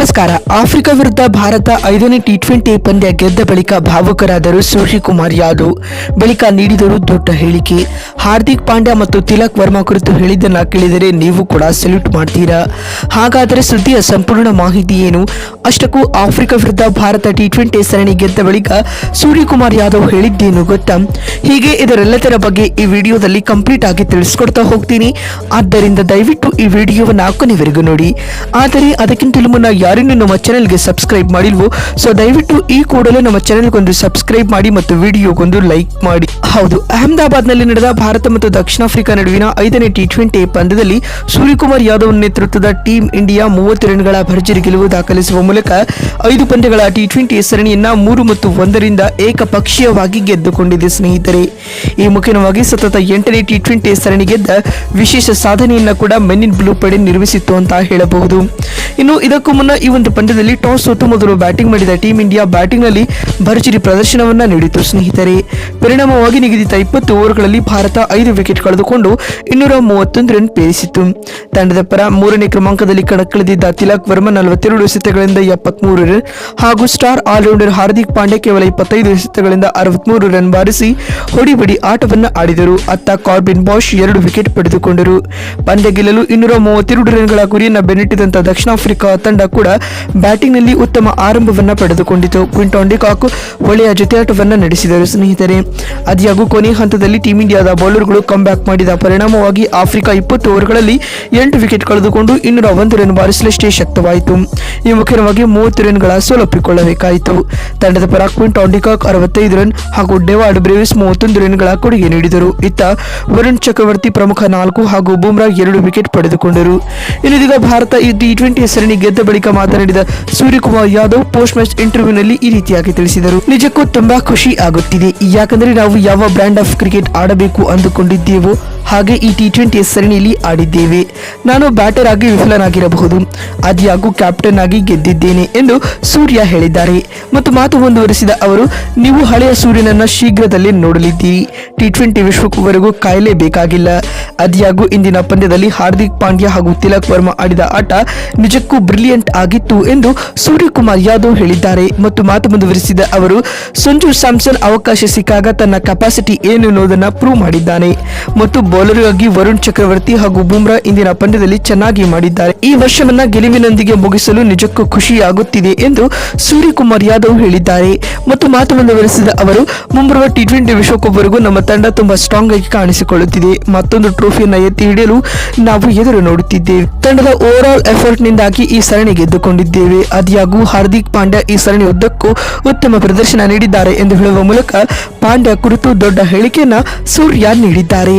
ನಮಸ್ಕಾರ. ಆಫ್ರಿಕಾ ವಿರುದ್ಧ ಭಾರತ ಐದನೇ ಟಿ ಟ್ವೆಂಟಿ ಪಂದ್ಯ ಗೆದ್ದ ಬಳಿಕ ಭಾವುಕರಾದರು ಸೂರ್ಯಕುಮಾರ್ ಯಾದವ್. ಬಳಿಕ ನೀಡಿದರು ದೊಡ್ಡ ಹೇಳಿಕೆ. ಹಾರ್ದಿಕ್ ಪಾಂಡ್ಯ ಮತ್ತು ತಿಲಕ್ ವರ್ಮಾ ಕುರಿತು ಹೇಳಿದ್ದನ್ನ ಕೇಳಿದರೆ ನೀವು ಕೂಡ ಸೆಲ್ಯೂಟ್ ಮಾಡ್ತೀರಾ? ಹಾಗಾದರೆ ಸುದ್ದಿಯ ಸಂಪೂರ್ಣ ಮಾಹಿತಿ ಏನು? ಅಷ್ಟಕ್ಕೂ ಆಫ್ರಿಕಾ ವಿರುದ್ಧ ಭಾರತ ಟಿ ಟ್ವೆಂಟಿ ಸರಣಿ ಗೆದ್ದ ಬಳಿಕ ಸೂರ್ಯಕುಮಾರ್ ಯಾದವ್ ಹೇಳಿದ್ದೇನು ಗೊತ್ತಾ? ಹೀಗೆ ಇದರೆಲ್ಲದರ ಬಗ್ಗೆ ಈ ವಿಡಿಯೋದಲ್ಲಿ ಕಂಪ್ಲೀಟ್ ಆಗಿ ತಿಳಿಸ್ಕೊಡ್ತಾ ಹೋಗ್ತೀನಿ. ಆದ್ದರಿಂದ ದಯವಿಟ್ಟು ಈ ವಿಡಿಯೋವನ್ನು ಕೊನೆವರೆಗೂ ನೋಡಿ. ಆದರೆ ಅದಕ್ಕಿಂತಲೂ ಮುನ್ನ ಯಾರಿನ್ನೂ ನಮ್ಮ ಚಾನೆಲ್ಗೆ ಸಬ್ಸ್ಕ್ರೈಬ್ ಮಾಡಿಲ್ವೋ ಸೊ ದಯವಿಟ್ಟು ಈ ಕೂಡಲೇ ನಮ್ಮ ಚಾನೆಲ್ಗೊಂದು ಸಬ್ಸ್ಕ್ರೈಬ್ ಮಾಡಿ ಮತ್ತು ವಿಡಿಯೋಗೊಂದು ಲೈಕ್ ಮಾಡಿ. ಹೌದು, ಅಹಮದಾಬಾದ್ನಲ್ಲಿ ನಡೆದ ಭಾರತ ಮತ್ತು ದಕ್ಷಿಣ ಆಫ್ರಿಕಾ ನಡುವಿನ ಐದನೇ ಟಿ ಟ್ವೆಂಟಿ ಪಂದ್ಯದಲ್ಲಿ ಸೂರ್ಯಕುಮಾರ್ ಯಾದವ್ ನೇತೃತ್ವದ ಟೀಂ ಇಂಡಿಯಾ ಮೂವತ್ತು ರನ್ಗಳ ಭರ್ಜರಿ ಗೆಲುವು ದಾಖಲಿಸುವ ಮೂಲಕ ಐದು ಪಂದ್ಯಗಳ ಟಿ ಟ್ವೆಂಟಿ ಸರಣಿಯನ್ನ ಮೂರು ಮತ್ತು ಒಂದರಿಂದ ಏಕಪಕ್ಷೀಯವಾಗಿ ಗೆದ್ದುಕೊಂಡಿದೆ ಸ್ನೇಹಿತರೆ. ಈ ಮುಖ್ಯವಾಗಿ ಸತತ ಎಂಟನೇ ಟಿ ಟ್ವೆಂಟಿ ಸರಣಿ ಗೆದ್ದ ವಿಶೇಷ ಸಾಧನೆಯನ್ನ ಕೂಡ ಮೆನ್ ಇನ್ ಬ್ಲೂ ಪಡೆ ನಿರ್ಮಿಸಿತ್ತು ಅಂತ ಹೇಳಬಹುದು. ಇನ್ನು ಇದಕ್ಕೂ ಮುನ್ನ ಈ ಒಂದು ಪಂದ್ಯದಲ್ಲಿ ಟಾಸ್ ಸೋತು ಮೊದಲು ಬ್ಯಾಟಿಂಗ್ ಮಾಡಿದ ಟೀಂ ಇಂಡಿಯಾ ಬ್ಯಾಟಿಂಗ್ನಲ್ಲಿ ಭರ್ಜರಿ ಪ್ರದರ್ಶನವನ್ನ ನೀಡಿತು. ಸ್ನೇಹಿತರೆ, ಪರಿಣಾಮವಾಗಿ ನಿಗದಿತ ಇಪ್ಪತ್ತು ಓವರ್ಗಳಲ್ಲಿ ಭಾರತ ಐದು ವಿಕೆಟ್ ಕಳೆದುಕೊಂಡು ಇನ್ನೂರ ಮೂವತ್ತೊಂದು ರನ್ ಪೇರಿಸಿತು ತಂಡದ ಪರ ಮೂರನೇ ಕ್ರಮಾಂಕದಲ್ಲಿ ಕಣಕ್ಕಿಳಿದಿದ್ದ ತಿಲಕ್ ವರ್ಮಾ ನಲವತ್ತೆರಡು ಎಸೆತಗಳಿಂದ ಎಪ್ಪತ್ಮೂರು ರನ್ ಹಾಗೂ ಸ್ಟಾರ್ ಆಲ್ರೌಂಡರ್ ಹಾರ್ದಿಕ್ ಪಾಂಡೆ ಕೇವಲ ಇಪ್ಪತ್ತೈದು ಎಸೆತಗಳಿಂದ ಅರವತ್ಮೂರು ರನ್ ಬಾರಿಸಿ ಹೊಡಿಬಡಿ ಆಟವನ್ನ ಆಡಿದರು. ಅತ್ತ ಕಾರ್ಬಿನ್ ಬಾಷ್ ಎರಡು ವಿಕೆಟ್ ಪಡೆದುಕೊಂಡರು. ಪಂದ್ಯ ಗೆಲ್ಲಲು ಇನ್ನೂರ ಮೂವತ್ತೆರಡು ರನ್ಗಳ ಗುರಿಯನ್ನು ಬೆನ್ನಟ್ಟಿದಂತ ದಕ್ಷಿಣ ಆಫ್ರಿಕಾ ತಂಡ ಕೂಡ ಬ್ಯಾಟಿಂಗ್ನಲ್ಲಿ ಉತ್ತಮ ಆರಂಭವನ್ನು ಪಡೆದುಕೊಂಡಿತು. ಕ್ವಿಂಟಾನ್ ಡಿಕಾಕ್ ಒಳ್ಳೆಯ ಜೊತೆಯಾಟವನ್ನು ನಡೆಸಿದರು. ಸ್ನೇಹಿತರೆ ಅದಿಯಾಗೂ ಕೊನೆ ಹಂತದಲ್ಲಿ ಟೀಂ ಇಂಡಿಯಾದ ಬೌಲರ್ಗಳು ಬ್ಯಾಕ್ ಮಾಡಿದ ಪರಿಣಾಮವಾಗಿ ಆಫ್ರಿಕಾ ಇಪ್ಪತ್ತು ಓವರ್ಗಳಲ್ಲಿ ಎಂಟು ವಿಕೆಟ್ ಕಳೆದುಕೊಂಡು ಇನ್ನೂರ ಒಂದು ರನ್ ಬಾರಿಸಲಷ್ಟೇ ಶಕ್ತವಾಯಿತು. ಈ ಮುಖ್ಯವಾಗಿ ಮೂವತ್ತು ರನ್ಗಳ ಸೋಲೊಪ್ಪಿಕೊಳ್ಳಬೇಕಾಯಿತು. ತಂಡದ ಪರ ಕ್ವಿಂಟಾನ್ ಡಿಕಾಕ್ ಅರವತ್ತೈದು ರನ್ ಹಾಗೂ ಡೆವಾರ್ಡ್ ಬ್ರೇವಿಸ್ ಮೂವತ್ತೊಂದು ರನ್ಗಳ ಕೊಡುಗೆ ನೀಡಿದರು. ಇತ್ತ ವರುಣ್ ಚಕ್ರವರ್ತಿ ಪ್ರಮುಖ ನಾಲ್ಕು ಹಾಗೂ ಬುಮ್ರಾ ಎರಡು ವಿಕೆಟ್ ಪಡೆದುಕೊಂಡರು. ಇನ್ನಿದೀಗ ಭಾರತ ಈ ಟಿ ಟ್ವೆಂಟಿ ಸರಣಿ ಗೆದ್ದ ಬಳಿಕ ಮಾತನಾಡಿದ ಸೂರ್ಯಕುಮಾರ್ ಯಾದವ್ ಪೋಸ್ಟ್ ಮ್ಯಾಚ್ ಇಂಟರ್ವ್ಯೂನಲ್ಲಿ ಈ ರೀತಿಯಾಗಿ ತಿಳಿಸಿದರು. ನಿಜಕ್ಕೂ ತುಂಬಾ ಖುಷಿ ಆಗುತ್ತಿದೆ. ಯಾಕಂದ್ರೆ ನಾವು ಯಾವ ಬ್ರ್ಯಾಂಡ್ ಆಫ್ ಕ್ರಿಕೆಟ್ ಆಡಬೇಕು ಅಂದುಕೊಂಡಿದ್ದೇವೋ ಹಾಗೆ ಈ ಟಿ ಟ್ವೆಂಟಿ ಸರಣಿಯಲ್ಲಿ ಆಡಿದ್ದೇವೆ. ನಾನು ಬ್ಯಾಟರ್ ಆಗಿ ವಿಫಲನಾಗಿರಬಹುದು. ಆದಿಯಾಗೂ ಕ್ಯಾಪ್ಟನ್ ಆಗಿ ಗೆದ್ದಿದ್ದೇನೆ ಎಂದು ಸೂರ್ಯ ಹೇಳಿದ್ದಾರೆ. ಮತ್ತು ಮಾತು ಮುಂದುವರಿಸಿದ ಅವರು, ನೀವು ಹಳೆಯ ಸೂರ್ಯನನ್ನು ಶೀಘ್ರದಲ್ಲೇ ನೋಡಲಿದ್ದೀರಿ. ಟಿ ಟ್ವೆಂಟಿ ವಿಶ್ವಕಪ್ವರೆಗೂ ಕಾಯಲೇ ಬೇಕಾಗಿಲ್ಲ. ಅದಿಯಾಗೂ ಇಂದಿನ ಪಂದ್ಯದಲ್ಲಿ ಹಾರ್ದಿಕ್ ಪಾಂಡ್ಯ ಹಾಗೂ ತಿಲಕ್ ವರ್ಮಾ ಆಡಿದ ಆಟ ನಿಜಕ್ಕೂ ಬ್ರಿಲಿಯಂಟ್ ಆಗಿತ್ತು ಎಂದು ಸೂರ್ಯಕುಮಾರ್ ಯಾದವ್ ಹೇಳಿದ್ದಾರೆ. ಮತ್ತು ಮಾತು ಮುಂದುವರಿಸಿದ ಅವರು, ಸಂಜು ಸ್ಯಾಮ್ಸನ್ ಅವಕಾಶ ಸಿಕ್ಕಾಗ ತನ್ನ ಕೆಪಾಸಿಟಿ ಏನು ಅನ್ನೋದನ್ನ ಪ್ರೂವ್ ಮಾಡಿದ್ದಾನೆ. ಮತ್ತು ಬೌಲರ್ ಆಗಿ ವರುಣ್ ಚಕ್ರವರ್ತಿ ಹಾಗೂ ಬುಮ್ರಾ ಇಂದಿನ ಪಂದ್ಯದಲ್ಲಿ ಚೆನ್ನಾಗಿ ಮಾಡಿದ್ದಾರೆ. ಈ ವರ್ಷವನ್ನ ಗೆಲುವಿನೊಂದಿಗೆ ಮುಗಿಸಲು ನಿಜಕ್ಕೂ ಖುಷಿಯಾಗುತ್ತಿದೆ ಎಂದು ಸೂರ್ಯಕುಮಾರ್ ಯಾದವ್ ಹೇಳಿದ್ದಾರೆ. ಮತ್ತು ಮಾತು ಮುಂದುವರೆಸಿದ ಅವರು, ಮುಂಬರುವ ಟಿ ಟ್ವೆಂಟಿ ವಿಶ್ವಕಪ್ವರೆಗೂ ನಮ್ಮ ತಂಡ ತುಂಬಾ ಸ್ಟ್ರಾಂಗ್ ಆಗಿ ಕಾಣಿಸಿಕೊಳ್ಳುತ್ತಿದೆ. ಮತ್ತೊಂದು ಟ್ರೋಫಿಯನ್ನು ಎತ್ತಿ ಹಿಡಿಯಲು ನಾವು ಎದುರು ನೋಡುತ್ತಿದ್ದೇವೆ. ತಂಡದ ಓವರ್ ಆಲ್ ಎಫರ್ಟ್ ನಿಂದಾಗಿ ಈ ಸರಣಿ ಗೆದ್ದುಕೊಂಡಿದ್ದೇವೆ. ಅದ್ಯಾಗೂ ಹಾರ್ದಿಕ್ ಪಾಂಡ್ಯ ಈ ಸರಣಿ ಉದ್ದಕ್ಕೂ ಉತ್ತಮ ಪ್ರದರ್ಶನ ನೀಡಿದ್ದಾರೆ ಎಂದು ಹೇಳುವ ಮೂಲಕ ಪಾಂಡ್ಯ ಕುರಿತು ದೊಡ್ಡ ಹೇಳಿಕೆಯನ್ನ ಸೂರ್ಯ ನೀಡಿದ್ದಾರೆ.